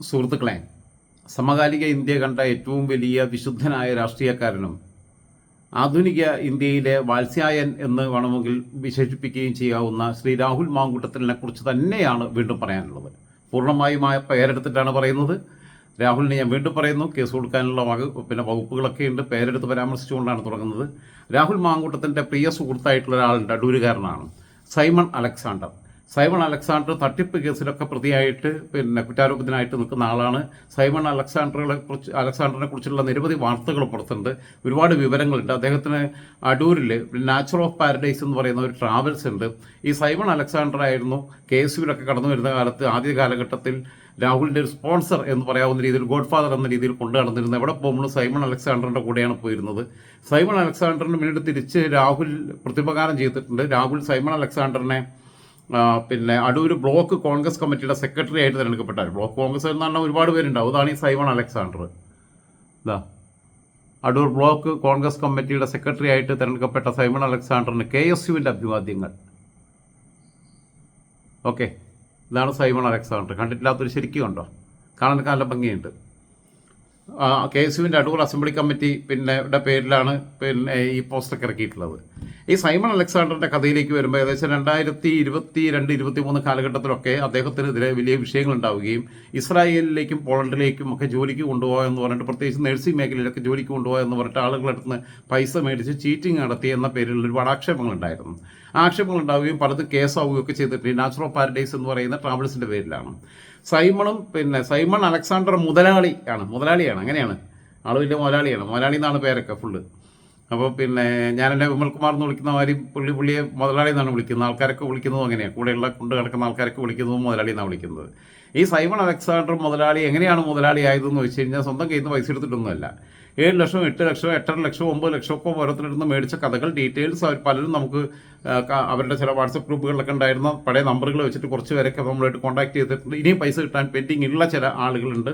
സുഹൃത്തുക്കളെ സമകാലിക ഇന്ത്യ കണ്ട ഏറ്റവും വലിയ വിശുദ്ധനായ രാഷ്ട്രീയക്കാരനും ആധുനിക ഇന്ത്യയിലെ വാത്സ്യായൻ എന്ന് വേണമെങ്കിൽ വിശേഷിപ്പിക്കുകയും ചെയ്യാവുന്ന ശ്രീ രാഹുൽ മാങ്കുട്ടത്തിലിനെ കുറിച്ച് തന്നെയാണ് വീണ്ടും പറയാനുള്ളത്. പൂർണമായും ആ പേരെടുത്തിട്ടാണ് പറയുന്നത്. രാഹുലിനെ ഞാൻ വീണ്ടും പറയുന്നു. കേസ് കൊടുക്കാനുള്ള വക പിന്നെ വകുപ്പുകളൊക്കെ ഉണ്ട്. പേരെടുത്ത് പരാമർശിച്ചുകൊണ്ടാണ് തുടങ്ങുന്നത്. രാഹുൽ മാങ്കൂട്ടത്തിന്റെ പ്രിയ സുഹൃത്തായിട്ടുള്ള ഒരാളുണ്ട് അടൂരുകാരനാണ്. Simon Alexander. സൈമൺ അലക്സാണ്ടർ തട്ടിപ്പ് കേസിലൊക്കെ പ്രതിയായിട്ട് പിന്നെ കുറ്റാരോപത്തിനായിട്ട് നിൽക്കുന്ന ആളാണ്. സൈമൺ അലക്സാണ്ടറുകളെ കുറിച്ച് അലക്സാണ്ടറിനെ കുറിച്ചുള്ള നിരവധി വാർത്തകൾ പുറത്തുണ്ട്. ഒരുപാട് വിവരങ്ങളുണ്ട്. അദ്ദേഹത്തിന് അടൂരിൽ നാച്ചുറൽ ഓഫ് പാരഡൈസ് എന്ന് പറയുന്ന ഒരു ട്രാവൽസ് ഉണ്ട്. ഈ സൈമൺ അലക്സാണ്ടർ ആയിരുന്നു കെ എസ് യുവിലൊക്കെ കടന്നു വരുന്ന കാലത്ത് ആദ്യ കാലഘട്ടത്തിൽ രാഹുലിന്റെ ഒരു സ്പോൺസർ എന്ന് പറയാവുന്ന രീതിയിൽ ഗോഡ് ഫാദർ എന്ന രീതിയിൽ കൊണ്ടു നടന്നിരുന്നത്. എവിടെ പോകുമ്പോഴും സൈമൺ അലക്സാണ്ടറിന്റെ കൂടെയാണ് പോയിരുന്നത്. സൈമൺ അലക്സാണ്ടറിന് പിന്നീട് തിരിച്ച് രാഹുൽ പ്രതിപകാരം ചെയ്തിട്ടുണ്ട്. രാഹുൽ സൈമൺ അലക്സാണ്ടറിനെ പിന്നെ അടൂർ ബ്ലോക്ക് കോൺഗ്രസ് കമ്മിറ്റിയുടെ സെക്രട്ടറി ആയിട്ട് തിരഞ്ഞെടുക്കപ്പെട്ടാൽ ബ്ലോക്ക് കോൺഗ്രസ് എന്ന് പറഞ്ഞാൽ ഒരുപാട് പേരുണ്ടാവും. അതാണ് ഈ സൈമൺ അലക്സാണ്ടർ. ഇതാ അടൂർ ബ്ലോക്ക് കോൺഗ്രസ് കമ്മിറ്റിയുടെ സെക്രട്ടറി ആയിട്ട് തിരഞ്ഞെടുക്കപ്പെട്ട സൈമൺ അലക്സാണ്ടറിന് കെ എസ് യുവിന്റെ അഭിവാദ്യങ്ങൾ. ഓക്കെ. ഇതാണ് സൈമൺ അലക്സാണ്ടർ. കണ്ടിട്ടില്ലാത്തൊരു ശരിക്കും ഉണ്ടോ കാണാൻ നല്ല ഭംഗിയുണ്ട്. കെ എസ് യുവിന്റെ അടൂർ അസംബ്ലി കമ്മിറ്റി പിന്നെ പേരിലാണ് പിന്നെ ഈ പോസ്റ്റൊക്കെ ഇറക്കിയിട്ടുള്ളത്. ഈ സൈമൺ അലക്സാണ്ടറിന്റെ കഥയിലേക്ക് വരുമ്പോൾ ഏകദേശം രണ്ടായിരത്തി ഇരുപത്തി രണ്ട് ഇരുപത്തി മൂന്ന് കാലഘട്ടത്തിലൊക്കെ അദ്ദേഹത്തിനെതിരെ വലിയ വിഷയങ്ങൾ ഉണ്ടാവുകയും ഇസ്രായേലിലേക്കും പോളണ്ടിലേക്കും ഒക്കെ ജോലിക്ക് കൊണ്ടുപോകാൻ എന്ന് പറഞ്ഞിട്ട് പ്രത്യേകിച്ച് നഴ്സിംഗ് മേഖലയിലൊക്കെ ജോലിക്ക് കൊണ്ടുപോകാൻ എന്ന് പറഞ്ഞിട്ട് ആളുകളുടെ അടുത്ത് നിന്ന് പൈസ മേടിച്ച് ചീറ്റിംഗ് നടത്തി എന്ന പേരിൽ ഒരുപാട് ആക്ഷേപങ്ങൾ ഉണ്ടായിരുന്നു ആക്ഷേപങ്ങൾ ഉണ്ടാവുകയും പലതും കേസാവുകയും ഒക്കെ ചെയ്തിട്ട് നാച്ചുറൽ പാരഡൈസ് എന്ന് പറയുന്ന ട്രാവൽസിന്റെ പേരിലാണ്. സൈമണും പിന്നെ സൈമൺ അലക്സാണ്ടർ മുതലാളി ആണ്. മുതലാളിയാണ്. അങ്ങനെയാണ്. വലിയ മുതലാളിയാണ് മുതലാളി എന്നാണ് പേരൊക്കെ ഫുള്ള് അപ്പോൾ പിന്നെ ഞാൻ എന്നെ വിമൽകുമാർ എന്ന് വിളിക്കുന്ന മാതിരി പുള്ളി പുള്ളിയെ മുതലാളി എന്നാണ് വിളിക്കുന്നത്. ആൾക്കാരൊക്കെ വിളിക്കുന്നതും അങ്ങനെയാണ് കൂടെയുള്ള കൊണ്ട് കിടക്കുന്ന ആൾക്കാരൊക്കെ വിളിക്കുന്നതും മുതലാളി എന്നാണ് വിളിക്കുന്നത്. ഈ സൈമൺ അലക്സാണ്ടർ മുതലാളി എങ്ങനെയാണ് മുതലാളി ആയതെന്ന് വെച്ച് കഴിഞ്ഞാൽ സ്വന്തം കയ്യിൽ നിന്ന് പൈസ എടുത്തിട്ടൊന്നുമല്ല. ഏഴ് ലക്ഷം എട്ട് ലക്ഷം എട്ടര ലക്ഷം ഒമ്പത് ലക്ഷം ഒക്കെ ഓരോരുത്തരുടെ മേടിച്ച കഥകൾ ഡീറ്റെയിൽസ് അവർ പലരും നമുക്ക് അവരുടെ ചില വാട്സപ്പ് ഗ്രൂപ്പുകളിലൊക്കെ ഉണ്ടായിരുന്ന പഴയ നമ്പറുകൾ വെച്ചിട്ട് കുറച്ച് പേരൊക്കെ നമ്മളായിട്ട് കോൺടാക്ട് ചെയ്തിട്ടുണ്ട്. ഇനിയും പൈസ കിട്ടാൻ പെൻഡിങ് ഉള്ള ചില ആളുകളുണ്ട്.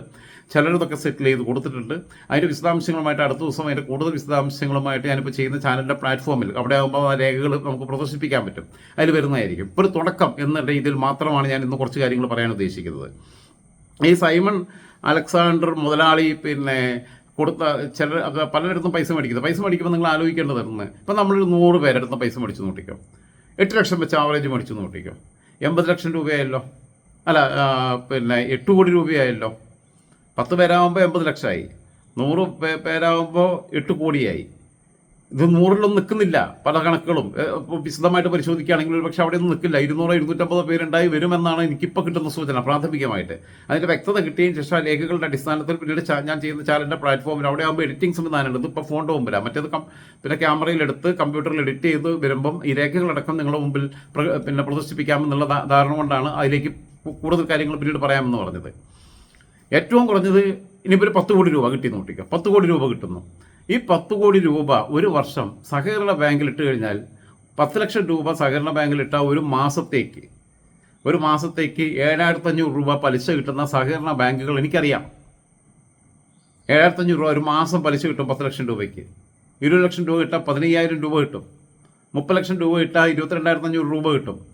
ചിലരിതൊക്കെ സെറ്റിൽ ചെയ്ത് കൊടുത്തിട്ടുണ്ട്. അതിന്റെ വിശദാംശങ്ങളുമായിട്ട് അടുത്ത ദിവസം അതിന്റെ കൂടുതൽ വിശദാംശങ്ങളുമായിട്ട് ഞാനിപ്പോൾ ചെയ്യുന്ന ചാനലിന്റെ പ്ലാറ്റ്ഫോമിൽ അവിടെ ആകുമ്പോൾ ആ രേഖകൾ നമുക്ക് പ്രദർശിപ്പിക്കാൻ പറ്റും. അതിൽ വരുന്നതായിരിക്കും. ഇപ്പോൾ ഒരു തുടക്കം എന്ന രീതിയിൽ മാത്രമാണ് ഞാൻ ഇന്ന് കുറച്ച് കാര്യങ്ങൾ പറയാൻ ഉദ്ദേശിക്കുന്നത്. ഈ സൈമൺ അലക്സാണ്ടർ മുതലാളി പിന്നെ കൊടുത്ത ചില പലരിടത്തും പൈസ മേടിക്കുന്നത് പൈസ മേടിക്കുമ്പോൾ നിങ്ങൾ ആലോചിക്കേണ്ടതായിരുന്നു. ഇപ്പം നമ്മളൊരു നൂറ് പേരെടുത്ത് പൈസ മേടിച്ച് നോട്ടിക്കോ. എട്ട് ലക്ഷം വെച്ച് ആവറേജ് മേടിച്ച് നോട്ടിക്കോ. എൺപത് ലക്ഷം രൂപയായല്ലോ. അല്ല പിന്നെ എട്ട് കോടി രൂപയായല്ലോ. പത്ത് പേരാകുമ്പോൾ എൺപത് ലക്ഷമായി നൂറ് പേ- പേരാകുമ്പോൾ എട്ട് കോടിയായി. ഇത് നൂറിലൊന്നും നിൽക്കുന്നില്ല പല കണക്കുകളും. ഇപ്പോൾ വിശദമായിട്ട് പരിശോധിക്കുകയാണെങ്കിൽ ഒരു പക്ഷേ അവിടെ ഒന്നും നിൽക്കില്ല. ഇരുന്നൂറോ ഇരുന്നൂറ്റമ്പതോ പേരുണ്ടായി വരുമെന്നാണ് എനിക്കിപ്പോൾ കിട്ടുന്ന സൂചന പ്രാഥമികമായിട്ട്. അതിന്റെ വ്യക്തത കിട്ടിയതിന് ശേഷം ആ രേഖകളുടെ അടിസ്ഥാനത്തിൽ പിന്നീട് ഞാൻ ചെയ്യുന്ന ചാനലിന്റെ പ്ലാറ്റ്ഫോമിൽ അവിടെ ആകുമ്പോൾ എഡിറ്റിംഗ് സംവിധാനമുണ്ട് ഇതിപ്പോൾ ഫോണിന്റെ മുമ്പിലാണ് മറ്റേത് കം പിന്നെ ക്യാമറയിൽ എടുത്ത് കമ്പ്യൂട്ടറിൽ എഡിറ്റ് ചെയ്ത് വരുമ്പം ഈ രേഖകളടക്കം നിങ്ങളുടെ മുമ്പിൽ പിന്നെ പ്രദർശിപ്പിക്കാമെന്നുള്ള ധാരണ കൊണ്ടാണ് അതിലേക്ക് കൂടുതൽ കാര്യങ്ങൾ പിന്നീട് പറയാമെന്ന് പറഞ്ഞത്. ഏറ്റവും കുറഞ്ഞത് ഇനിയിപ്പോൾ ഒരു പത്ത് കോടി രൂപ കിട്ടി നോട്ടിക്കുക പത്ത് കോടി രൂപ കിട്ടുന്നു. ഈ പത്ത് കോടി രൂപ ഒരു വർഷം സഹകരണ ബാങ്കിൽ ഇട്ട് കഴിഞ്ഞാൽ പത്ത് ലക്ഷം രൂപ സഹകരണ ബാങ്കിൽ ഇട്ട ഒരു മാസത്തേക്ക് ഒരു മാസത്തേക്ക് ഏഴായിരത്തഞ്ഞൂറ് രൂപ പലിശ കിട്ടുന്ന സഹകരണ ബാങ്കുകൾ എനിക്കറിയാം. ഏഴായിരത്തഞ്ഞൂറ് രൂപ ഒരു മാസം പലിശ കിട്ടും പത്ത് ലക്ഷം രൂപയ്ക്ക്. ഇരുപത് ലക്ഷം രൂപ ഇട്ടാൽ പതിനയ്യായിരം രൂപ കിട്ടും. മുപ്പത് ലക്ഷം രൂപ ഇട്ടാൽ ഇരുപത്തിരണ്ടായിരത്തഞ്ഞൂറ് രൂപ കിട്ടും.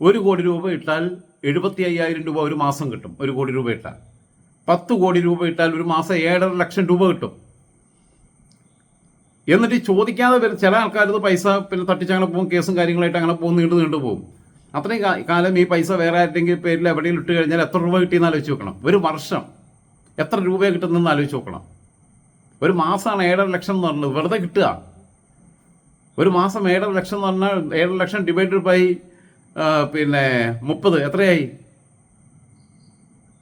ഒരു കോടി രൂപ ഇട്ടാൽ എഴുപത്തി അയ്യായിരം രൂപ ഒരു മാസം കിട്ടും. ഒരു കോടി രൂപ ഇട്ടാൽ. പത്ത് കോടി രൂപ ഇട്ടാൽ ഒരു മാസം ഏഴര ലക്ഷം രൂപ കിട്ടും. എന്നിട്ട് ചോദിക്കാതെ വരും ചില ആൾക്കാർ ഇത് പൈസ പിന്നെ തട്ടിച്ചങ്ങനെ പോകും കേസും കാര്യങ്ങളായിട്ട് അങ്ങനെ പോകും നീണ്ടു നീണ്ടു പോകും. അത്രയും കാലം ഈ പൈസ വേറെ ആരുടെങ്കിലും പേരിൽ എവിടെയും ഇട്ട് കഴിഞ്ഞാൽ എത്ര രൂപ കിട്ടിയെന്ന് ആലോചിച്ച് നോക്കണം. ഒരു വർഷം എത്ര രൂപ കിട്ടുന്നതെന്ന് ആലോചിച്ച് നോക്കണം. ഒരു മാസമാണ് ഏഴര ലക്ഷം എന്ന് പറഞ്ഞത്. വെറുതെ കിട്ടുക. ഒരു മാസം ഏഴര ലക്ഷം എന്ന് പറഞ്ഞാൽ ഏഴര ലക്ഷം ഡിവൈഡഡ് ബൈ പിന്നെ മുപ്പത്. എത്രയായി?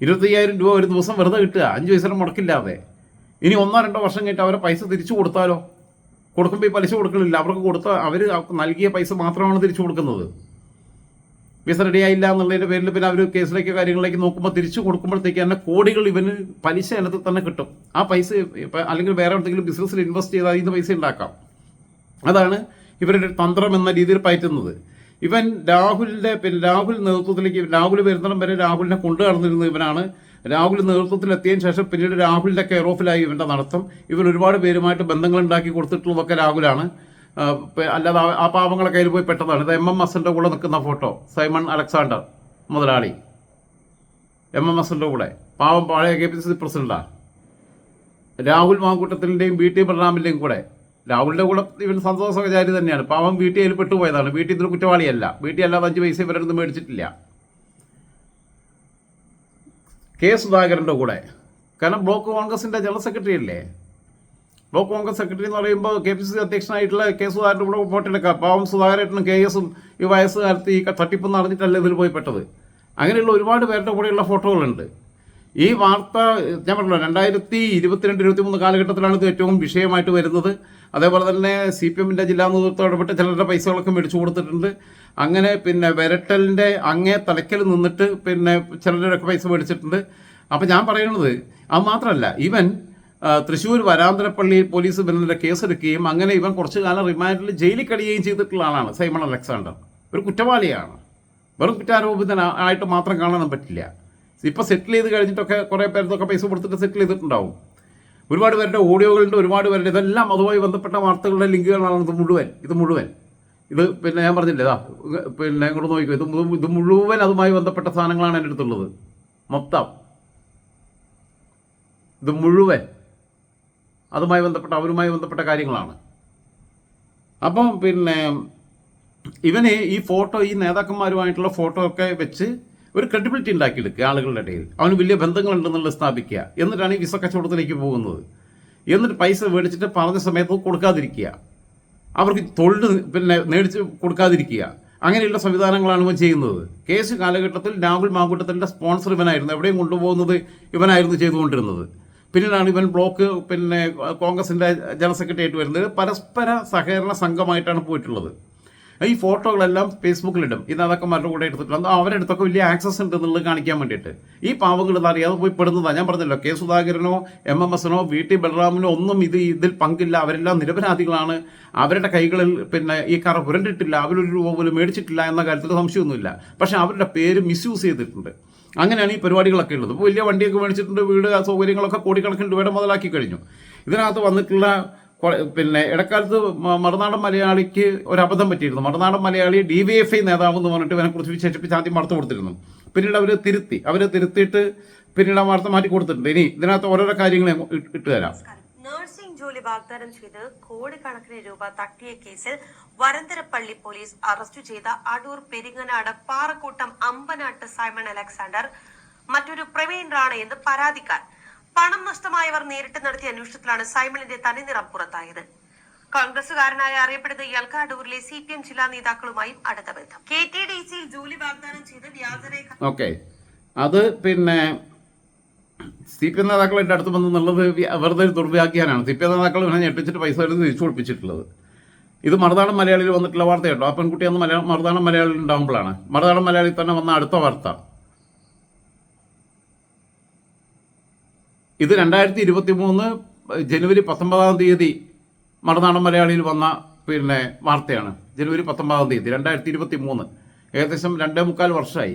ഇരുപത്തയ്യായിരം രൂപ ഒരു ദിവസം വെറുതെ കിട്ടുക. അഞ്ച് പൈസ മുടക്കില്ലാതെ. ഇനി ഒന്നോ രണ്ടോ വർഷം കഴിഞ്ഞിട്ട് അവരെ പൈസ തിരിച്ചു കൊടുത്താലോ? കൊടുക്കുമ്പോൾ ഈ പലിശ കൊടുക്കലില്ല. അവർക്ക് കൊടുത്ത അവർ നൽകിയ പൈസ മാത്രമാണ് തിരിച്ചു കൊടുക്കുന്നത്. വിസ റെഡിയായില്ല എന്നുള്ളതിന്റെ പേരിൽ പിന്നെ അവർ കേസിലേക്ക് കാര്യങ്ങളിലേക്ക് നോക്കുമ്പോൾ തിരിച്ചു കൊടുക്കുമ്പോഴത്തേക്ക് തന്നെ കോടികൾ ഇവന് പലിശ അതിനകത്ത് തന്നെ കിട്ടും. ആ പൈസ അല്ലെങ്കിൽ വേറെ എന്തെങ്കിലും ബിസിനസ്സിൽ ഇൻവെസ്റ്റ് ചെയ്താൽ നിന്ന് പൈസ ഉണ്ടാക്കാം. അതാണ് ഇവരുടെ തന്ത്രം എന്ന രീതിയിൽ പയറ്റുന്നത്. ഇവൻ രാഹുലിന്റെ പിന്നെ രാഹുൽ നേതൃത്വത്തിലേക്ക് രാഹുൽ വരുന്നിടം വരെ രാഹുലിനെ കൊണ്ടു നടന്നിരുന്നത് ഇവനാണ്. രാഹുൽ നേതൃത്വത്തിൽ എത്തിയതിനു ശേഷം പിന്നീട് രാഹുലിന്റെ കെയർ ഓഫിലായി ഇവന്റെ നടത്തം. ഇവൻ ഒരുപാട് പേരുമായിട്ട് ബന്ധങ്ങൾ ഉണ്ടാക്കി കൊടുത്തിട്ടുള്ളതൊക്കെ രാഹുലാണ്. അല്ലാതെ ആ- പാവങ്ങളെ കയ്യിൽ പോയി പെട്ടതാണ്. ഇത് എം എം എസിന്റെ കൂടെ നിൽക്കുന്ന ഫോട്ടോ സൈമൺ അലക്സാണ്ടർ മുതലാളി. എം എം എസിന്റെ കൂടെ. പാവം പഴയ കെ പി സി സി പ്രസിഡന്റാണ് രാഹുൽ മാങ്കൂട്ടത്തിന്റെയും ബി ടി ബലറാമിന്റെയും കൂടെ. രാഹുലിന്റെ കൂടെ ഇവൻ സന്തോഷ വിചാരി തന്നെയാണ്. പാവം വീട്ടിൽ അതിൽ പെട്ടുപോയതാണ്. വീട്ടിൽ ഇതൊരു കുറ്റവാളിയല്ല. വീട്ടിൽ അല്ലാതെ അഞ്ച് പൈസ ഇവരൊന്നും മേടിച്ചിട്ടില്ല. കെ സുധാകരന്റെ കൂടെ. കാരണം ബ്ലോക്ക് കോൺഗ്രസിന്റെ ജനറൽ സെക്രട്ടറി അല്ലേ? ബ്ലോക്ക് കോൺഗ്രസ് സെക്രട്ടറി എന്ന് പറയുമ്പോൾ കെ പി സി സി അധ്യക്ഷനായിട്ടുള്ള കെ സുധാകരന്റെ കൂടെ വോട്ടെടുക്കുക പാവം സുധാകരേട്ടനും കെ എസും ഈ വയസ്സുകാലത്ത് ഈ തട്ടിപ്പ് നടന്നിട്ടല്ല ഇതിൽ പോയി പെട്ടത്. അങ്ങനെയുള്ള ഒരുപാട് പേരുടെ കൂടെയുള്ള ഫോട്ടോകളുണ്ട്. ഈ വാർത്ത ഞാൻ പറഞ്ഞല്ലോ രണ്ടായിരത്തി ഇരുപത്തിരണ്ട് ഇരുപത്തി മൂന്ന് കാലഘട്ടത്തിലാണ് ഇത് ഏറ്റവും വിഷയമായിട്ട് വരുന്നത്. അതേപോലെ തന്നെ സി പി എമ്മിന്റെ ജില്ലാ നേതൃത്വം ഇടപെട്ട് ചിലരുടെ പൈസകളൊക്കെ മേടിച്ചു കൊടുത്തിട്ടുണ്ട്. അങ്ങനെ പിന്നെ വിരട്ടലിന്റെ അങ്ങേ തലയ്ക്കൽ നിന്നിട്ട് പിന്നെ ചിലരുടെയൊക്കെ പൈസ മേടിച്ചിട്ടുണ്ട്. അപ്പം ഞാൻ പറയുന്നത് അത് മാത്രമല്ല ഇവൻ തൃശ്ശൂർ വരാന്തരപ്പള്ളി പോലീസ് ഇവനെതിരെ കേസെടുക്കുകയും അങ്ങനെ ഇവൻ കുറച്ച് കാലം റിമാൻഡിൽ ജയിലിൽ കഴിയുകയും ചെയ്തിട്ടുള്ള ആളാണ് സൈമൺ അലക്സാണ്ടർ. ഒരു കുറ്റവാളിയാണ്. വെറും കുറ്റാരോപിതനായിട്ട് മാത്രം കാണാൻ പറ്റില്ല. ഇപ്പം സെറ്റിൽ ചെയ്ത് കഴിഞ്ഞിട്ടൊക്കെ കുറേ പേർക്കൊക്കെ പൈസ കൊടുത്തിട്ട് സെറ്റിൽ ചെയ്തിട്ടുണ്ടാവും. ഒരുപാട് പേരുടെ ഓഡിയോകളുണ്ട് ഒരുപാട് പേരുടെ ഇതെല്ലാം അതുമായി ബന്ധപ്പെട്ട വാർത്തകളുടെ ലിങ്കുകളാണ് ഇത് മുഴുവൻ ഇത് മുഴുവൻ. ഇത് പിന്നെ ഞാൻ പറഞ്ഞില്ലേ ഇതാ പിന്നെ ഇങ്ങോട്ട് നോക്കിക്കോ ഇത് ഇത് മുഴുവൻ അതുമായി ബന്ധപ്പെട്ട സാധനങ്ങളാണ് എന്റെ അടുത്തുള്ളത്. മൊത്തം. ഇത് മുഴുവൻ അതുമായി ബന്ധപ്പെട്ട അവരുമായി ബന്ധപ്പെട്ട കാര്യങ്ങളാണ്. അപ്പം പിന്നെ ഇവന് ഈ ഫോട്ടോ ഈ നേതാക്കന്മാരുമായിട്ടുള്ള ഫോട്ടോ ഒക്കെ വെച്ച് ഒരു ക്രെഡിബിലിറ്റി ഉണ്ടാക്കിയെടുക്കുക ആളുകളുടെ ഇടയിൽ. അവന് വലിയ ബന്ധങ്ങളുണ്ടെന്നുള്ളത് സ്ഥാപിക്കുക. എന്നിട്ടാണ് ഈ വിസ കച്ചവടത്തിലേക്ക് പോകുന്നത്. എന്നിട്ട് പൈസ മേടിച്ചിട്ട് പറഞ്ഞ സമയത്ത് കൊടുക്കാതിരിക്കുക. അവർക്ക് തൊഴിൽ പിന്നെ മേടിച്ച് കൊടുക്കാതിരിക്കുക. അങ്ങനെയുള്ള സംവിധാനങ്ങളാണ് ഇവൻ ചെയ്യുന്നത്. കേസ് കാലഘട്ടത്തിൽ രാഹുൽ മാങ്കൂട്ടത്തിന്റെ സ്പോൺസർ ഇവനായിരുന്നു. എവിടെയും കൊണ്ടുപോകുന്നത് ഇവനായിരുന്നു ചെയ്തുകൊണ്ടിരുന്നത്. പിന്നീടാണ് ഇവൻ ബ്ലോക്ക് പിന്നെ കോൺഗ്രസിന്റെ ജനറൽ സെക്രട്ടറി ആയിട്ട് വരുന്നത്. പരസ്പര സഹകരണ സംഘമായിട്ടാണ് പോയിട്ടുള്ളത്. ഈ ഫോട്ടോകളെല്ലാം ഫേസ്ബുക്കിലിടും. ഇത് അതൊക്കെ മറ്റൊരു കൂടെ എടുത്തിട്ടുണ്ട്. അത് അവരുടെ അടുത്തൊക്കെ വലിയ ആക്സസ് ഉണ്ട് എന്നുള്ളത് കാണിക്കാൻ വേണ്ടിയിട്ട്. ഈ പാവങ്ങൾ ഇത് അറിയാതെ പോയി പെടുന്നതാണ് ഞാൻ പറഞ്ഞല്ലോ കെ സുധാകരനോ എം എം എസിനോ വി ടി ബലറാമിനോ ഒന്നും ഇത് ഇതിൽ പങ്കില്ല. അവരെല്ലാം നിരപരാധികളാണ്. അവരുടെ കൈകളിൽ പിന്നെ ഈ കറ പുരണ്ടിട്ടില്ല. അവരൊരു രൂപ പോലും മേടിച്ചിട്ടില്ല എന്ന കാര്യത്തിൽ സംശയമൊന്നുമില്ല. പക്ഷേ അവരുടെ പേര് മിസ്യൂസ് ചെയ്തിട്ടുണ്ട്. അങ്ങനെയാണ് ഈ പരിപാടികളൊക്കെ ഉള്ളത്. ഇപ്പോൾ വലിയ വണ്ടിയൊക്കെ മേടിച്ചിട്ടുണ്ട് വീട് സൗകര്യങ്ങളൊക്കെ കോടിക്കണക്കിന് രൂപയുടെ മുതലാക്കി കഴിഞ്ഞു. ഇതിനകത്ത് വന്നിട്ടുള്ള പിന്നെ ഇടക്കാലത്ത് മറുനാടൻ മലയാളിക്ക് ഒരു അബദ്ധം പറ്റിയിരുന്നു. Marunadan Malayali D V F I നേതാവ് എന്ന് പറഞ്ഞിട്ട് ഇവനെ കുറിച്ച് വിശേഷിപ്പിച്ച് ആദ്യം വാർത്ത കൊടുത്തിരുന്നു. പിന്നീട് അവർ തിരുത്തി. അവർ തിരുത്തിയിട്ട് പിന്നീട് ആ വാർത്ത മാറ്റി കൊടുത്തിട്ടുണ്ട്. ഇനി ഇതിനകത്ത് ഓരോരോ കാര്യങ്ങൾ ഇട്ടുതരാം ഇട്ട് ഇട്ട് തരാം. നഴ്സിംഗ് ജോലി വാഗ്ദാനം ചെയ്ത് കോടിക്കണക്കിന് രൂപ തട്ടിയ കേസിൽ വരന്തരപ്പള്ളി പോലീസ് അറസ്റ്റ് ചെയ്ത അടൂർ പെരിങ്ങനാട് പാറക്കൂട്ടം അമ്പനാട്ട് സൈമൺ അലക്സാണ്ടർ മറ്റൊരു പ്രവീൺ റാണ എന്ന് പരാതിക്കാർ പണം നഷ്ടമായവർ നേരിട്ട് നടത്തിയ അന്വേഷണത്തിലാണ് സൈമണിന്റെ തനിനിറം പുറത്തായത്. കോൺഗ്രസുകാരനായി അറിയപ്പെടുന്ന ഇയാൾക്ക് അടൂരിലെ സി പി എം ജില്ലാ നേതാക്കളുമായും അടുത്ത ബന്ധം കെ ടി ഡി സിയിൽ ജോലി വാഗ്ദാനം ചെയ്ത് വ്യാജരേഖ ഓക്കെ. അത് പിന്നെ സി പി എം നേതാക്കൾ എന്റെ അടുത്ത് വന്നെന്നുള്ളത് വെറുതെ ഒരു ദുർവ്യാഖ്യാനാണ്. സി പി എം നേതാക്കൾ ഇവനെ ഞെട്ടിച്ചിട്ട് പൈസ എടുത്ത് തിരിച്ചു കൊടുപ്പിച്ചിട്ടുള്ളത്. ഇത് മറുനാടൻ മലയാളിയിൽ വന്നിട്ടുള്ള വാർത്തയുണ്ടോ ആ പെൺകുട്ടി അന്ന് മലയാളം മറുനാടൻ മലയാളിയിൽ ഉണ്ടാകുമ്പോഴാണ് മറുനാടൻ മലയാളിയിൽ തന്നെ വന്ന അടുത്ത വാർത്ത. ഇത് രണ്ടായിരത്തി ഇരുപത്തി മൂന്ന് ജനുവരി പത്തൊമ്പതാം തീയതി മറുനാടൻ മലയാളിയിൽ വന്ന പിന്നെ വാർത്തയാണ്. ജനുവരി പത്തൊമ്പതാം തീയതി രണ്ടായിരത്തി ഇരുപത്തി മൂന്ന് ഏകദേശം രണ്ടേ മുക്കാൽ വർഷമായി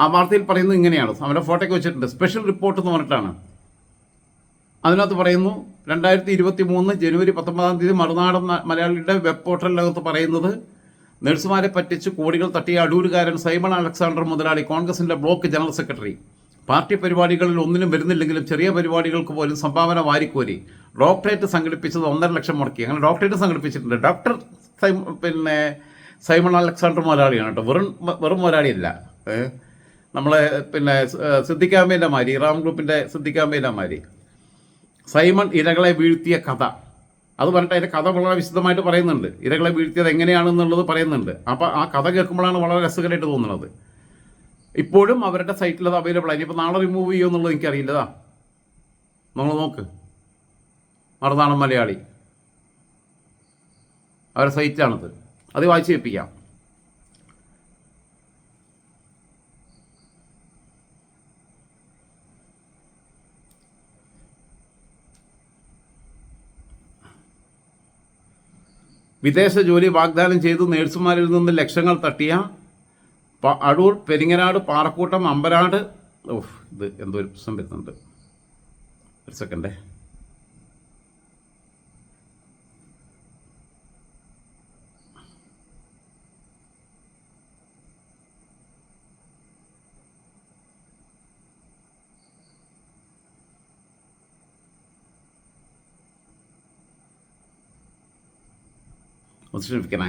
ആ വാർത്തയിൽ പറയുന്നത് ഇങ്ങനെയാണ്. അവരുടെ ഫോട്ടോയ്ക്ക് വെച്ചിട്ടുണ്ട്. സ്പെഷ്യൽ റിപ്പോർട്ട് എന്ന് പറഞ്ഞിട്ടാണ്. അതിനകത്ത് പറയുന്നു രണ്ടായിരത്തി ഇരുപത്തി മൂന്ന് ജനുവരി പത്തൊമ്പതാം തീയതി മറുനാടൻ മലയാളിയുടെ വെബ് പോർട്ടലിനകത്ത് പറയുന്നത് നഴ്സുമാരെ പറ്റിച്ച് കോടികൾ തട്ടിയ അടൂരുകാരൻ സൈമൺ അലക്സാണ്ടർ മുതലാളി കോൺഗ്രസിന്റെ ബ്ലോക്ക് ജനറൽ സെക്രട്ടറി. പാർട്ടി പരിപാടികളിൽ ഒന്നിനും വരുന്നില്ലെങ്കിലും ചെറിയ പരിപാടികൾക്ക് പോലും സംഭാവന വാരിക്കോരി. ഡോക്ടറേറ്റ് സംഘടിപ്പിച്ചത് ഒന്നര ലക്ഷം മുടക്കി. അങ്ങനെ ഡോക്ടറേറ്റ് സംഘടിപ്പിച്ചിട്ടുണ്ട്. ഡോക്ടർ പിന്നെ സൈമൺ അലക്സാണ്ടർ മുതലാളിയാണ് കേട്ടോ. വെറും വെറും മുതലാളിയല്ല. നമ്മളെ പിന്നെ സിദ്ദിഖാമ്പേന്റെ മാതിരി ഇറാം ഗ്രൂപ്പിന്റെ സിദ്ദിഖാമ്പേന്റെ മാതിരി സൈമൺ ഇരകളെ വീഴ്ത്തിയ കഥ. അത് പറഞ്ഞിട്ട് അതിന്റെ കഥ വളരെ വിശദമായിട്ട് പറയുന്നുണ്ട്. ഇരകളെ വീഴ്ത്തിയത് എങ്ങനെയാണെന്നുള്ളത് പറയുന്നുണ്ട്. അപ്പോൾ ആ കഥ കേൾക്കുമ്പോഴാണ് വളരെ രസകരമായിട്ട് തോന്നുന്നത്. ഇപ്പോഴും അവരുടെ സൈറ്റിൽ അത് അവൈലബിൾ ആണ് ഇനിയിപ്പോൾ നാളെ റിമൂവ് ചെയ്യുമോ എന്നുള്ളത് എനിക്കറിയില്ലതാ നമ്മൾ നോക്ക്. മറുനാടൻ മലയാളി. അവരുടെ സൈറ്റാണിത് അത് വായിച്ച് കേൾപ്പിക്കാം. വിദേശ ജോലി വാഗ്ദാനം ചെയ്ത് നേഴ്സുമാരിൽ നിന്ന് ലക്ഷങ്ങൾ തട്ടിയ അടൂർ പെരിങ്ങനാട് പാറക്കൂട്ടം അമ്പനാട് ഓഹ് ഇത് എന്തോ ഒരു പ്രശ്നം വരുന്നുണ്ട്. ഒരു സെക്കൻഡേ ഒന്ന് ശ്രമിക്കണേ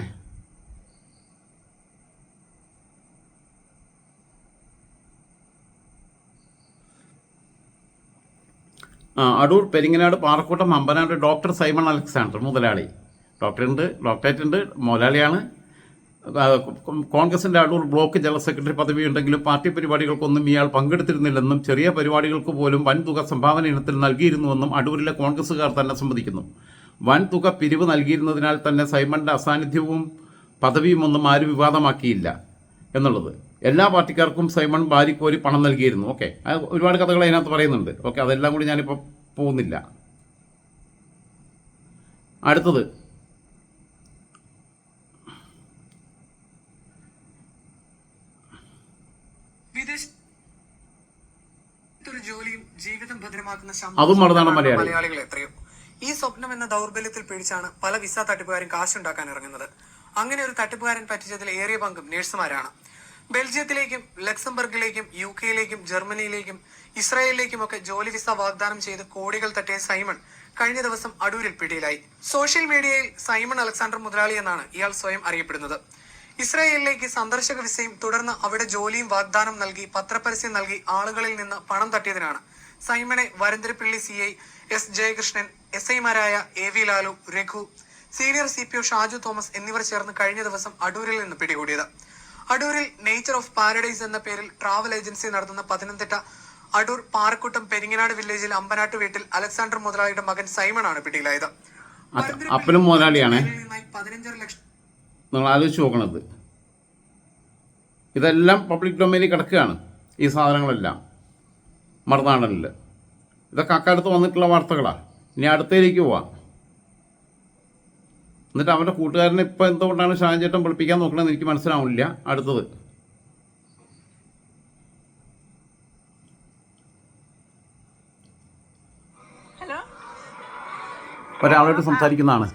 ആ Adoor Peringanad Parakkoottam Ambanad doctor Simon Alexander മുതലാളി. ഡോക്ടറുണ്ട് ഡോക്ടറേറ്റ് ഉണ്ട് മുതലാളിയാണ് കോൺഗ്രസിന്റെ അടൂർ ബ്ലോക്ക് ജനറൽ സെക്രട്ടറി പദവി ഉണ്ടെങ്കിലും പാർട്ടി പരിപാടികൾക്കൊന്നും ഇയാൾ പങ്കെടുത്തിരുന്നില്ലെന്നും ചെറിയ പരിപാടികൾക്ക് പോലും വൻതുക സംഭാവന ഇനത്തിൽ നൽകിയിരുന്നുവെന്നും അടൂരിലെ കോൺഗ്രസ്സുകാർ തന്നെ സമ്മതിക്കുന്നു. വൻതുക പിരിവ് നൽകിയിരുന്നതിനാൽ തന്നെ സൈമണിന്റെ അസാന്നിധ്യവും പദവിയും ഒന്നും ആരും വിവാദമാക്കിയില്ല എന്നുള്ളത്. എല്ലാ പാർട്ടിക്കാർക്കും സൈമൺ ബാരിക്കോരി പണം നൽകിയിരുന്നു. ഓക്കെ. ഒരുപാട് കഥകൾ അതിനകത്ത് പറയുന്നുണ്ട്. ഓക്കെ അതെല്ലാം കൂടി ഞാനിപ്പോൾ പോകുന്നില്ല. അടുത്തത്. അതും മലയാളി. മലയാളികൾ എത്രയോ ഈ സ്വപ്നം എന്ന ദൗർബല്യത്തിൽ പിടിച്ചാണ് പല വിസ തട്ടിപ്പുകാരും കാശുണ്ടാക്കാൻ ഇറങ്ങുന്നത്. അങ്ങനെ ഒരു തട്ടിപ്പുകാരൻ പറ്റിച്ചതിൽ ഏറിയ പങ്കും നഴ്സുമാരാണ്. ബെൽജിയത്തിലേക്കും ലക്സംബർഗിലേക്കും യു കെയിലേക്കും ജർമ്മനിയിലേക്കും ഇസ്രായേലിലേക്കും ഒക്കെ ജോലി വിസ വാഗ്ദാനം ചെയ്ത് കോടികൾ തട്ടിയ സൈമൺ കഴിഞ്ഞ ദിവസം അടൂരിൽ പിടിയിലായി. സോഷ്യൽ മീഡിയയിൽ സൈമൺ അലക്സാണ്ടർ മുതലാളി എന്നാണ് ഇയാൾ സ്വയം അറിയപ്പെടുന്നത്. ഇസ്രായേലിലേക്ക് സന്ദർശക വിസയും തുടർന്ന് അവിടെ ജോലിയും വാഗ്ദാനം നൽകി പത്രപരസ്യം നൽകി ആളുകളിൽ നിന്ന് പണം തട്ടിയതിനാണ്. സൈമണെ Varantharappilly C I S Jayakrishnan S ഐമാരായ A V Lalu Raghu senior C P O Shaju Thomas എന്നിവർ ചേർന്ന് കഴിഞ്ഞ ദിവസം അടൂരിൽ നിന്ന് പിടികൂടിയത്. അടൂരിൽ നേച്ചർ ഓഫ് പാരഡൈസ് എന്ന പേരിൽ ട്രാവൽ ഏജൻസി നടത്തുന്ന പത്തനംതിട്ട അടൂർ പാറക്കുട്ടം പെരിങ്ങനാട് വില്ലേജിൽ അമ്പനാട്ട് വീട്ടിൽ അലക്സാണ്ടർ മുതലാളിയുടെ മകൻ സൈമൺ ആണ് പിടിയിലായത് അപ്പനും മുതലാളിയാണേ? നിന്നായി ലക്ഷം നിങ്ങൾ ആലോചിച്ച് നോക്കണത്. ഇതെല്ലാം പബ്ലിക് ഡൊമൈനിൽ കിടക്കുകയാണ് ഈ സാധനങ്ങളെല്ലാം. മറുനാടനിൽ ഇതൊക്കെ അക്കാലത്ത് വന്നിട്ടുള്ള വാർത്തകളാണ് ഇനി അടുത്തേക്ക് പോവാം. എന്നിട്ട് അവന്റെ കൂട്ടുകാരനെ ഇപ്പം എന്തുകൊണ്ടാണ് ഷാൻ ചേട്ടൻ വിളിപ്പിക്കാൻ നോക്കണമെന്ന് എനിക്ക് മനസ്സിലാവില്ല അടുത്തത്. ഹലോ. ഒരാളായിട്ട് സംസാരിക്കുന്നതാണ്.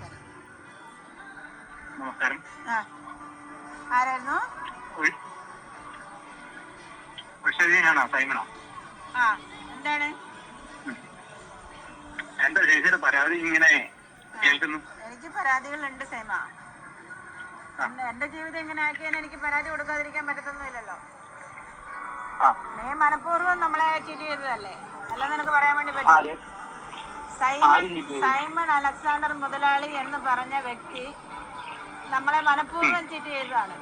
സൈമൺ അലക്സാണ്ടർ മുതലാളി എന്ന് പറഞ്ഞ വ്യക്തി നമ്മളെ മനഃപൂർവം ചീറ്റ് ചെയ്തതാണ്.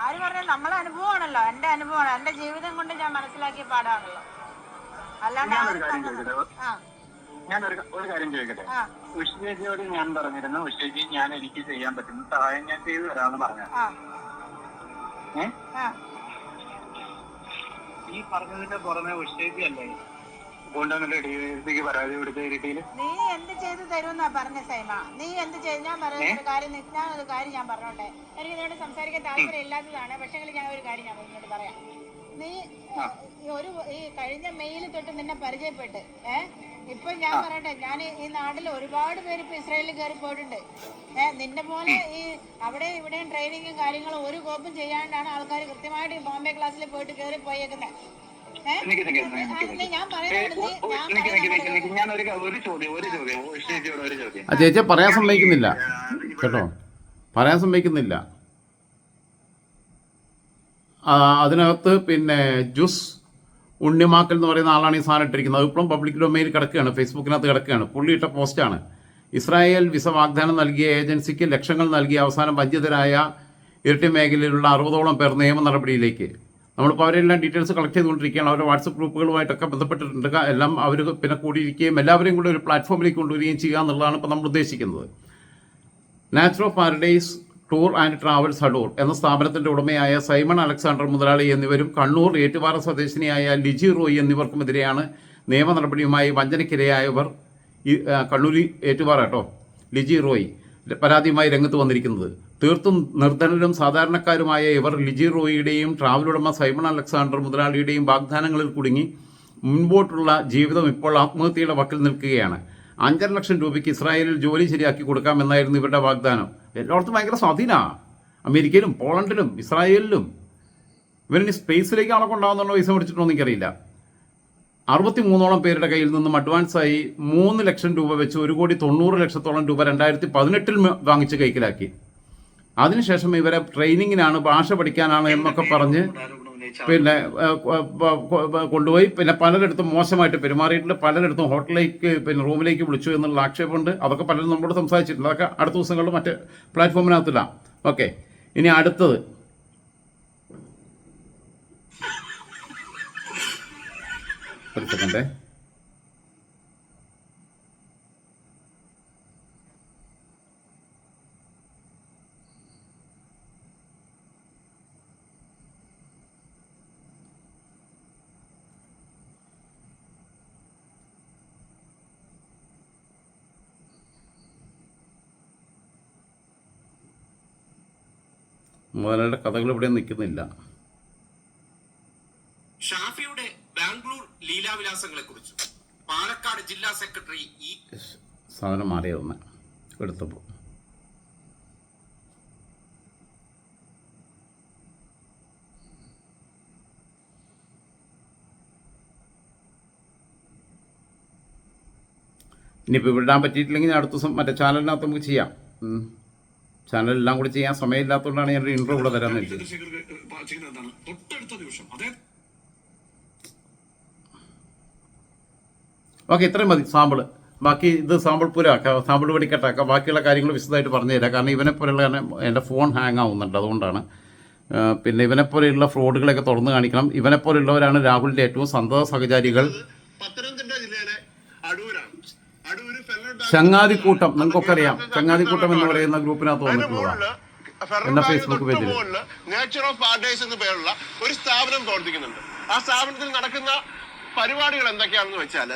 ആര് പറഞ്ഞു? നമ്മളെ അനുഭവമാണല്ലോ. എന്റെ അനുഭവമാണ്. എന്റെ ജീവിതം കൊണ്ട് ഞാൻ മനസ്സിലാക്കിയ പാടാണല്ലോ അല്ലാണ്ട് ആ. ഞാൻ ഒരു ഒരു കാര്യം ചോദിക്കട്ടെ? ഉഷേജിയോട് ഞാൻ പറഞ്ഞിരുന്നു. ഉഷേജി ഞാൻ എനിക്ക് ചെയ്യാൻ പറ്റുന്ന സഹായം ഞാൻ ചെയ്തു തരാമെന്ന് പറഞ്ഞു ഈ പറഞ്ഞതിന്റെ പുറമെ ഉഷേജി അല്ലേ? പരാതി കൊടുത്ത ഇരിട്ടിയിൽ നീ എന്ത് ചെയ്തു തരുമെന്നാ പറഞ്ഞ സൈമ. നീ എന്ത് ചെയ്ത് ഞാൻ പറയുന്ന ഒരു കാര്യം ഞാൻ ഒരു കാര്യം ഞാൻ പറഞ്ഞോട്ടെ. എനിക്ക് നിന്നോട് സംസാരിക്കാൻ താല്പര്യം ഇല്ലാത്തതാണ്. പക്ഷേ ഞാൻ ഒരു കാര്യം ഞാൻ നിന്നോട് പറയാം. നീ ഒരു ഈ കഴിഞ്ഞ മെയിൽ തൊട്ട് നിന്നെ പരിചയപ്പെട്ട് ഏ? ഇപ്പൊ ഞാൻ പറയട്ടെ ഞാൻ ഈ നാട്ടിൽ ഒരുപാട് പേര് ഇപ്പൊ ഇസ്രായേലിൽ കയറി പോയിട്ടുണ്ട്. ഏ നിന്റെ പോലെ ഈ അവിടെ ഇവിടെയും ട്രെയിനിങ്ങും കാര്യങ്ങളും ഒരു കോപ്പും ചെയ്യാണ്ടാണ് ആൾക്കാർ കൃത്യമായിട്ട് ബോംബെ ക്ലാസ്സിൽ പോയിട്ട് കയറി പോയേക്കുന്നത് ആ ചേച്ചിയെ പറയാൻ സമ്മതിക്കുന്നില്ല. കേട്ടോ? പറയാൻ സമ്മതിക്കുന്നില്ല. അതിനകത്ത് പിന്നെ ജുസ് ഉണ്ണിമാക്കൽ എന്ന് പറയുന്ന ആളാണ് ഈ സാധനം ഇട്ടിരിക്കുന്നത്. അത് ഇപ്പോഴും പബ്ലിക് ഡൊമൈനിൽ കിടക്കുകയാണ് ഫേസ്ബുക്കിനകത്ത് കിടക്കുകയാണ്. പുള്ളി ഇട്ട പോസ്റ്റാണ് ഇസ്രായേൽ വിസ വാഗ്ദാനം നൽകിയ ഏജൻസിക്ക് ലക്ഷങ്ങൾ നൽകി അവസാനം വഞ്ചിതരായ ഇരട്ടി മേഖലയിലുള്ള അറുപതോളം പേർ നിയമ നടപടിയിലേക്ക് നമ്മളിപ്പോൾ അവരെല്ലാം ഡീറ്റെയിൽസ് കളക്ട് ചെയ്തുകൊണ്ടിരിക്കുകയാണ്. അവരുടെ വാട്സപ്പ് ഗ്രൂപ്പുകളുമായിട്ടൊക്കെ ബന്ധപ്പെട്ടിട്ടുണ്ട്. എല്ലാം അവർ പിന്നെ കൂടിയിരിക്കുകയും എല്ലാവരെയും കൂടി ഒരു പ്ലാറ്റ്ഫോമിലേക്ക് കൊണ്ടുവരികയും ചെയ്യുക എന്നുള്ളതാണ് ഇപ്പോൾ നമ്മൾ ഉദ്ദേശിക്കുന്നത്. Natural paradise tour and travels Adoor എന്ന സ്ഥാപനത്തിന്റെ ഉടമയായ സൈമൺ അലക്സാണ്ടർ മുതലാളി എന്നിവരും കണ്ണൂർ ഏറ്റുപാറ സ്വദേശിനിയായ ലിജി റോയ് എന്നിവർക്കുമെതിരെയാണ് നിയമ നടപടിയുമായി വഞ്ചനയ്ക്കിരയായവർ കണ്ണൂരി ഏറ്റുപാറ കേട്ടോ ലിജി റോയ് പരാതിയുമായി രംഗത്ത് വന്നിരിക്കുന്നത്. തീർത്തും നിർധനരും സാധാരണക്കാരുമായ ഇവർ ലിജി റോയിയുടെയും ട്രാവൽ ഉടമ സൈമൺ അലക്സാണ്ടർ മുതലാളിയുടെയും വാഗ്ദാനങ്ങളിൽ കുടുങ്ങി മുൻപോട്ടുള്ള ജീവിതം ഇപ്പോൾ ആത്മഹത്യയുടെ വക്കിൽ നിൽക്കുകയാണ്. അഞ്ചര ലക്ഷം രൂപയ്ക്ക് ഇസ്രായേലിൽ ജോലി ശരിയാക്കി കൊടുക്കാമെന്നായിരുന്നു ഇവരുടെ വാഗ്ദാനം. എല്ലായിടത്തും ഭയങ്കര സ്വാധീനമാണ് അമേരിക്കയിലും പോളണ്ടിലും ഇസ്രായേലിലും. ഇവരിനി സ്പേസിലേക്ക് ആളെ കൊണ്ടാവുന്നുള്ള പൈസ മേടിച്ചിട്ടുണ്ടോ എനിക്കറിയില്ല. അറുപത്തി മൂന്നോളം പേരുടെ കയ്യിൽ നിന്നും അഡ്വാൻസായി മൂന്ന് ലക്ഷം രൂപ വെച്ച് ഒരു കോടി തൊണ്ണൂറ് ലക്ഷത്തോളം രൂപ രണ്ടായിരത്തി പതിനെട്ടിൽ വാങ്ങിച്ച് കൈക്കലാക്കി. അതിനുശേഷം ഇവരെ ട്രെയിനിങ്ങിനാണ് ഭാഷ പഠിക്കാനാണ് എന്നൊക്കെ പറഞ്ഞ് പിന്നെ കൊണ്ടുപോയി. പിന്നെ പലരിടത്തും മോശമായിട്ട് പെരുമാറിയിട്ടുണ്ട്. പലരിടത്തും ഹോട്ടലിലേക്ക് പിന്നെ റൂമിലേക്ക് വിളിച്ചു എന്നുള്ള ആക്ഷേപമുണ്ട്. അതൊക്കെ പലരും നമ്മളോട് സംസാരിച്ചിട്ടുണ്ട്. അതൊക്കെ അടുത്ത ദിവസങ്ങളിൽ മറ്റ് പ്ലാറ്റ്ഫോമിനകത്തില്ല ഓക്കെ. ഇനി അടുത്തത്. ഒരു സെക്കൻഡേ. മുതലാളിയുടെ കഥകൾ ഇവിടെ നിൽക്കുന്നില്ല. ഷാഫിയുടെ ബാംഗ്ലൂർ ലീലാവിലാസങ്ങളെ കുറിച്ച് പാലക്കാട് ജില്ലാ സെക്രട്ടറി ഇ സാധനം മാറിയതൊന്ന് എടുത്തപ്പോൾ. ഇനിയിപ്പോൾ ഇവിടെ ഇടാൻ പറ്റിയിട്ടില്ലെങ്കിൽ ഞാൻ അടുത്ത ദിവസം മറ്റേ ചാനലിനകത്ത് നമുക്ക് ചെയ്യാം. ചാനലെല്ലാം കൂടി ചെയ്യാൻ സമയമില്ലാത്തതുകൊണ്ടാണ് ഞാൻ ഒരു ഇൻട്രോ കൂടെ തരാൻ നിൽക്കുന്നത് ഓക്കെ ഇത്രയും മതി സാമ്പിൾ. ബാക്കി ഇത് സാമ്പിൾ പുരാക്കാം സാമ്പിൾ പഠിക്കട്ടാക്കാം ബാക്കിയുള്ള കാര്യങ്ങൾ വിശദമായിട്ട് പറഞ്ഞു തരാം കാരണം ഇവനെ പോലെയുള്ള കാരണം എന്റെ ഫോൺ ഹാങ് ആവുന്നുണ്ട് അതുകൊണ്ടാണ്. പിന്നെ ഇവനെ പോലെയുള്ള ഫ്രോഡുകളൊക്കെ തുറന്നു കാണിക്കണം. ഇവനെ പോലെയുള്ളവരാണ് രാഹുലിന്റെ ഏറ്റവും സന്തത സഹചാരികൾ. ചങ്ങാതിക്കൂട്ടം നിങ്ങൾക്കൊക്കെ അറിയാം ചങ്ങാതിക്കൂട്ടം എന്ന് പറയുന്ന ഗ്രൂപ്പിനകത്ത് വന്നിട്ടുള്ളതാണ് എന്ന ഫേസ്ബുക്ക് പേജിൽ നേച്ചർ ഓഫ് പാർട്ടൈസ് എന്ന് പേരുള്ള ഒരു സ്ഥാപനം പ്രവർത്തിക്കുന്നുണ്ട്. ആ സ്ഥാപനത്തിൽ നടക്കുന്ന പരിപാടികൾ എന്തൊക്കെയാണെന്ന് വെച്ചാൽ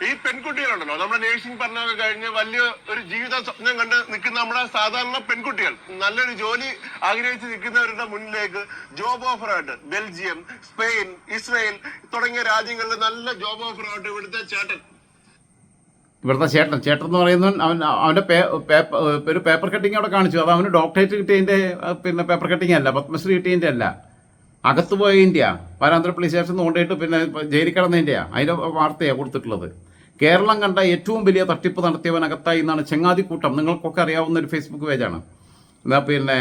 ഈ പെൺകുട്ടികളുണ്ടല്ലോ നമ്മുടെ നേഴ്സിംഗ് പഠനമൊക്കെ കഴിഞ്ഞ് വലിയ ഒരു ജീവിത സ്വപ്നം കണ്ട് നിൽക്കുന്ന നമ്മുടെ സാധാരണ പെൺകുട്ടികൾ നല്ലൊരു ജോലി ആഗ്രഹിച്ച് നിൽക്കുന്നവരുടെ മുന്നിലേക്ക് ജോബ് ഓഫർ ഓഫറായിട്ട് ബെൽജിയം സ്പെയിൻ ഇസ്രയേൽ തുടങ്ങിയ രാജ്യങ്ങളിൽ നല്ല ജോബ് ഓഫറായിട്ട് ഇവിടുത്തെ ചേട്ടൻ ഇവിടുത്തെ ചേട്ടൻ. ചേട്ടൻ എന്ന് പറയുന്നവൻ അവൻ അവന്റെ പേപ്പർ ഒരു പേപ്പർ കട്ടിങ് അവിടെ കാണിച്ചു. അത് അവന് ഡോക്ടറേറ്റ് കിട്ടിയതിന്റെ പിന്നെ പേപ്പർ കട്ടിങ് അല്ല പത്മശ്രീ കിട്ടിയതിന്റെ അല്ല. അകത്ത് പോയതിന്റെയാ പാരാന്തര പോലീസ് സ്റ്റേഷൻ കൊണ്ടുപോയിട്ട് പിന്നെ ജയിലിൽ കിടന്നതിന്റെയാണ് അതിന്റെ വാർത്തയാണ് കൊടുത്തിട്ടുള്ളത്. കേരളം കണ്ട ഏറ്റവും വലിയ തട്ടിപ്പ് നടത്തിയവൻ അകത്തായി എന്നാണ് ചെങ്ങാതിക്കൂട്ടം നിങ്ങൾക്കൊക്കെ അറിയാവുന്ന ഒരു ഫേസ്ബുക്ക് പേജാണ് എന്നാൽ പിന്നെ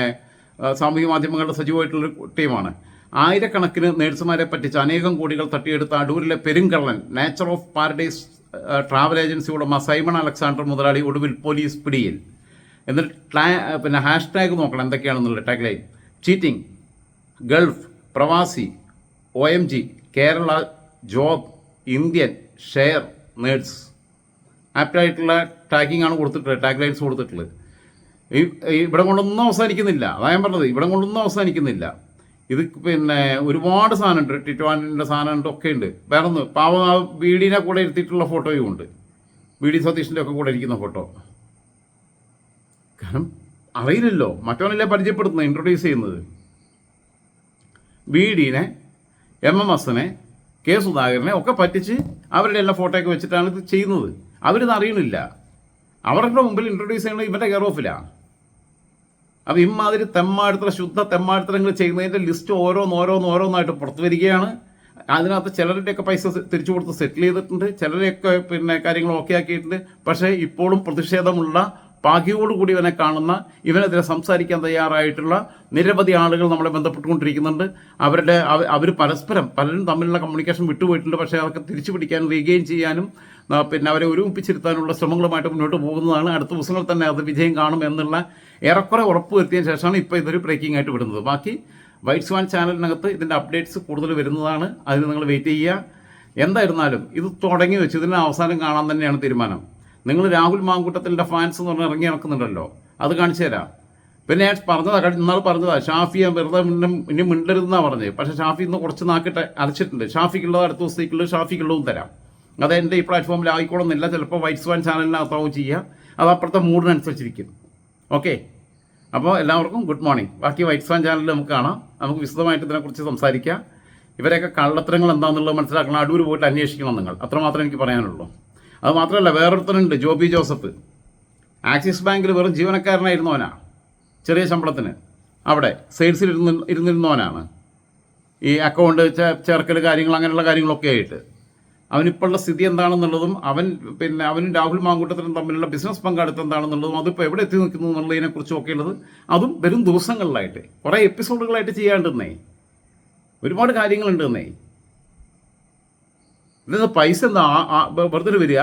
സാമൂഹ്യ മാധ്യമങ്ങളുടെ സജീവമായിട്ടുള്ളൊരു ടീമാണ്. ആയിരക്കണക്കിന് നേഴ്സുമാരെ പറ്റിച്ച് അനേകം കോടികൾ തട്ടിയെടുത്ത അടൂരിലെ പെരുങ്കള്ളൻ nature of paradise travel agency ഉടമ സൈമൺ അലക്സാണ്ടർ മുതലാളി ഒടുവിൽ പോലീസ് പിടിയിൽ. എന്നിട്ട് പിന്നെ ഹാഷ്ടാഗ് നോക്കണം എന്തൊക്കെയാണെന്നുള്ള ടാഗ് ലൈൻ ചീറ്റിംഗ് ഗൾഫ് പ്രവാസി O M G Kerala job Indian share nurse. ആപ്റ്റായിട്ടുള്ള tagging ആണ് കൊടുത്തിട്ടുള്ളത് ടാഗ് ലൈൻസ് കൊടുത്തിട്ടുള്ളത് ഇവിടെ കൊണ്ടൊന്നും അവസാനിക്കുന്നില്ല. അതാ ഞാൻ പറഞ്ഞത് ഇവിടെ കൊണ്ടൊന്നും അവസാനിക്കുന്നില്ല. ഇത് പിന്നെ ഒരുപാട് സാധനമുണ്ട്. ടിറ്റുവാനിന്റെ സാധനമുണ്ട് ഒക്കെ ഉണ്ട് വേറെ ഒന്ന് പാവം ആ വീടിനെ കൂടെ ഇരുത്തിയിട്ടുള്ള ഫോട്ടോയും ഉണ്ട്. വി ഡി സതീഷിന്റെ ഒക്കെ കൂടെ ഇരിക്കുന്ന ഫോട്ടോ. കാരണം അറിയില്ലല്ലോ. മറ്റവനല്ലേ പരിചയപ്പെടുത്തുന്നത് ഇൻട്രൊഡ്യൂസ് ചെയ്യുന്നത്. ബി ഡിനെ എം എം എസിനെ കെ സുധാകരനെ ഒക്കെ പറ്റിച്ച് അവരുടെ എല്ലാ ഫോട്ടോയൊക്കെ വെച്ചിട്ടാണ് ഇത് ചെയ്യുന്നത്. അവരിത് അറിയണില്ല. അവരുടെ മുമ്പിൽ ഇൻട്രൊഡ്യൂസ് ചെയ്യുന്നത് ഇവന്റെ കെയർ ഓഫിലാണ് അപ്പോൾ ഇമാതിരി തെമ്മാടുത്തര ശുദ്ധ തെമ്മാടുത്തരങ്ങൾ ചെയ്യുന്നതിന്റെ ലിസ്റ്റ് ഓരോന്ന് ഓരോന്ന് ഓരോന്നായിട്ട് പുറത്തു വരികയാണ്. അതിനകത്ത് ചിലരുടെയൊക്കെ പൈസ തിരിച്ചു കൊടുത്ത് സെറ്റിൽ ചെയ്തിട്ടുണ്ട്. ചിലരെയൊക്കെ പിന്നെ കാര്യങ്ങൾ ഓക്കെ ആക്കിയിട്ടുണ്ട്. പക്ഷേ ഇപ്പോഴും പ്രതിഷേധമുള്ള പാകിയോടുകൂടി ഇവനെ കാണുന്ന ഇവനെതിരെ സംസാരിക്കാൻ തയ്യാറായിട്ടുള്ള നിരവധി ആളുകൾ നമ്മളെ ബന്ധപ്പെട്ടുകൊണ്ടിരിക്കുന്നുണ്ട്. അവരുടെ അവർ പരസ്പരം പലരും തമ്മിലുള്ള കമ്മ്യൂണിക്കേഷൻ വിട്ടുപോയിട്ടുണ്ട്. പക്ഷേ അതൊക്കെ തിരിച്ചു പിടിക്കാനും റീഗെയിൻ ചെയ്യാനും പിന്നെ അവരെ ഒരുമിപ്പിച്ചിരുത്താനുള്ള ശ്രമങ്ങളുമായിട്ട് മുന്നോട്ട് പോകുന്നതാണ്. അടുത്ത ദിവസങ്ങളിൽ തന്നെ അത് വിജയം കാണും എന്നുള്ള ഏറെക്കുറെ ഉറപ്പ് വരുത്തിയ ശേഷമാണ് ഇപ്പോൾ ഇതൊരു ബ്രേക്കിംഗ് ആയിട്ട് വിടുന്നത്. ബാക്കി വൈറ്റ് സ്വാൻ ചാനലിനകത്ത് ഇതിന്റെ അപ്ഡേറ്റ്സ് കൂടുതൽ വരുന്നതാണ്. അതിന് നിങ്ങൾ വെയിറ്റ് ചെയ്യുക. എന്തായിരുന്നാലും ഇത് തുടങ്ങി വെച്ച് ഇതിന്റെ അവസാനം കാണാൻ തന്നെയാണ് തീരുമാനം. നിങ്ങൾ രാഹുൽ മാങ്കൂട്ടത്തിന്റെ ഫാൻസ് എന്ന് പറഞ്ഞ് ഇറങ്ങി നടക്കുന്നുണ്ടല്ലോ. അത് കാണിച്ചു തരാം. പിന്നെ പറഞ്ഞതാ ഇന്നാൾ പറഞ്ഞതാ ഷാഫിയെ വെറുതെ മുന്നും ഇനി മിണ്ടരുതെന്നാണ് പറഞ്ഞത്. പക്ഷേ ഷാഫി ഇന്ന് കുറച്ച് നാക്കിട്ട് അരച്ചിട്ടുണ്ട്. ഷാഫിക്കുള്ളത് അടുത്ത ദിവസത്തേക്കുള്ളത് ഷാഫിക്കുള്ളതും തരാം. അത് എന്റെ ഈ പ്ലാറ്റ്ഫോമിൽ ആയിക്കോളുന്നില്ല. ചിലപ്പോൾ വൈറ്റ് സ്വാൻ ചാനലിനകത്താവും ചെയ്യുക. അത് അപ്പുറത്തെ മൂഡിനനുസരിച്ചിരിക്കും ഓക്കെ അപ്പോൾ എല്ലാവർക്കും ഗുഡ് മോർണിംഗ്. ബാക്കി വൈറ്റ് സാൻ ചാനലിൽ നമുക്ക് കാണാം. നമുക്ക് വിശദമായിട്ട് ഇതിനെക്കുറിച്ച് സംസാരിക്കാം. ഇവരെയൊക്കെ കള്ളത്തരങ്ങൾ എന്താണെന്നുള്ളത് മനസ്സിലാക്കണം. അടൂർ പോയിട്ട് അന്വേഷിക്കണം നിങ്ങൾ. അത്രമാത്രം എനിക്ക് പറയാനുള്ളൂ. അത് മാത്രമല്ല വേറൊരുത്തനുണ്ട് ജോബി ജോസഫ്. ആക്സിസ് ബാങ്കിൽ വെറും ജീവനക്കാരനായിരുന്നവനാ ചെറിയ ശമ്പളത്തിന്. അവിടെ സെയിൽസിൽ ഇരുന്ന് ഇരുന്നിരുന്നവനാണ്. ഈ അക്കൗണ്ട് ചേർക്കൽ കാര്യങ്ങൾ അങ്ങനെയുള്ള കാര്യങ്ങളൊക്കെ ആയിട്ട്. അവനിപ്പോഴുള്ള സ്ഥിതി എന്താണെന്നുള്ളതും അവൻ പിന്നെ അവനും രാഹുൽ മാങ്കൂട്ടത്തിനും തമ്മിലുള്ള ബിസിനസ് പങ്കാളിത്തം എന്താണെന്നുള്ളതും അതിപ്പോൾ എവിടെ എത്തി നിൽക്കുന്നു എന്നുള്ളതിനെ ഉള്ളത് അതും വരും ദിവസങ്ങളിലായിട്ട്. കുറേ എപ്പിസോഡുകളായിട്ട് ചെയ്യാണ്ടെന്നേ ഒരുപാട് കാര്യങ്ങളുണ്ട് എന്നേ ഇത് പൈസ എന്താ? വെറുതെ വരിക.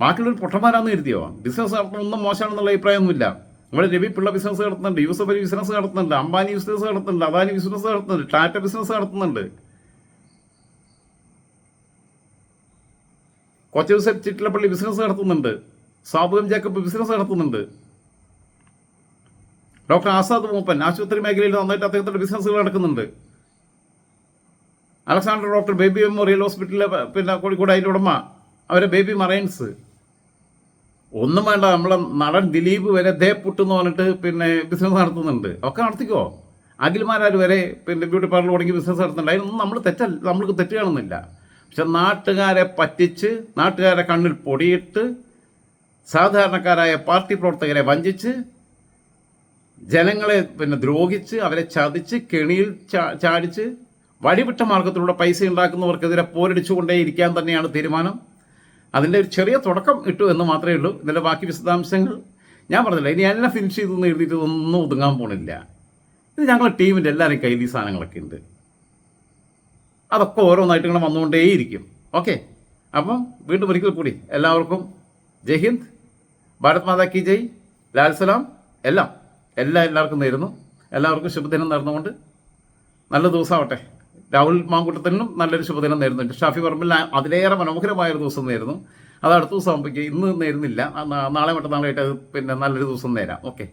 ബാക്കിയുള്ളൊരു പൊട്ടന്മാരാന്ന് കരുതിയോ? ബിസിനസ് നടത്തുന്ന ഒന്നും മോശമാണെന്നുള്ള അഭിപ്രായമൊന്നുമില്ല. ഇവിടെ രവി പിള്ള ബിസിനസ് നടത്തുന്നുണ്ട് യൂസഫ് ബിസിനസ് നടത്തുന്നുണ്ട് അംബാനി ബിസിനസ് നടത്തുന്നുണ്ട് അദാനി ബിസിനസ് നടത്തുന്നുണ്ട് ടാറ്റ ബിസിനസ് നടത്തുന്നുണ്ട്. കൊച്ചൂസഫ് ചിറ്റിലപ്പള്ളി ബിസിനസ് നടത്തുന്നുണ്ട്. സാബുദം ജേക്കബ് ബിസിനസ് നടത്തുന്നുണ്ട്. ഡോക്ടർ ആസാദ് മൂപ്പൻ ആശുപത്രി മേഖലയിൽ നന്നായിട്ട് അദ്ദേഹത്തിന്റെ ബിസിനസ്സുകൾ നടക്കുന്നുണ്ട്. അലക്സാണ്ടർ ഡോക്ടർ ബേബി മെമ്മോറിയൽ ഹോസ്പിറ്റലിലെ പിന്നെ കോഴിക്കോട് അതിന്റെ ഉടമ അവരെ ബേബി മറൈൻസ്. ഒന്നും വേണ്ട നമ്മളെ നടൻ ദിലീപ് വരെ ദേ പുട്ടെന്ന് പറഞ്ഞിട്ട് പിന്നെ ബിസിനസ് നടത്തുന്നുണ്ട്. ഒക്കെ നടത്തിക്കോ? അഖിൽമാരാർ വരെ പിന്നെ ബ്യൂട്ടി പാർലർ തുടങ്ങി ബിസിനസ് നടത്തുന്നുണ്ട്. അതിനൊന്നും നമ്മൾ തെറ്റല്ല നമ്മൾക്ക് തെറ്റ് കാണുന്നില്ല. പക്ഷെ നാട്ടുകാരെ പറ്റിച്ച് നാട്ടുകാരെ കണ്ണിൽ പൊടിയിട്ട് സാധാരണക്കാരായ പാർട്ടി പ്രവർത്തകരെ വഞ്ചിച്ച് ജനങ്ങളെ പിന്നെ ദ്രോഹിച്ച് അവരെ ചതിച്ച് കെണിയിൽ ചാടിച്ച് വഴിവിട്ട മാർഗത്തിലൂടെ പൈസ ഉണ്ടാക്കുന്നവർക്കെതിരെ പോരടിച്ചുകൊണ്ടേ ഇരിക്കാൻ തന്നെയാണ് തീരുമാനം. അതിന്റെ ഒരു ചെറിയ തുടക്കം ഇട്ടു എന്ന് മാത്രമേ ഉള്ളൂ. ഇതിന്റെ ബാക്കി വിശദാംശങ്ങൾ ഞാൻ പറഞ്ഞില്ല. ഇനി എല്ലാം ഫിനിഷ് ചെയ്തെന്ന് എഴുതിയിട്ട് ഒന്നും ഒതുങ്ങാൻ പോണില്ല. ഇത് ഞങ്ങളുടെ ടീമിന്റെ എല്ലാവരും കയ്യിൽ ഈ സാധനങ്ങളൊക്കെ ഉണ്ട്. അതൊക്കെ ഓരോന്നായിട്ട് ഇങ്ങനെ വന്നുകൊണ്ടേയിരിക്കും. ഓക്കെ അപ്പം വീണ്ടും ഒരിക്കൽ കൂടി എല്ലാവർക്കും ജയ് ഹിന്ദ് ഭാരത് മാതാ കി ജയ് ലാൽ സലാം എല്ലാം എല്ലാം എല്ലാവർക്കും നേരുന്നു. എല്ലാവർക്കും ശുഭദിനം നേർന്നുകൊണ്ട് നല്ല ദിവസമാവട്ടെ. രാഹുൽ മാങ്കൂട്ടത്തിനും നല്ലൊരു ശുഭദിനം നേരുന്നുണ്ട് ഷാഫി പറമ്പിൽ അതിലേറെ മനോഹരമായ ഒരു ദിവസം നേരുന്നു. അത് അടുത്ത ദിവസം ആകുമ്പോഴേക്കും ഇന്ന് നേരുന്നില്ല. നാളെ മറ്റന്നാളായിട്ട് പിന്നെ നല്ലൊരു ദിവസം നേരാം. ഓക്കെ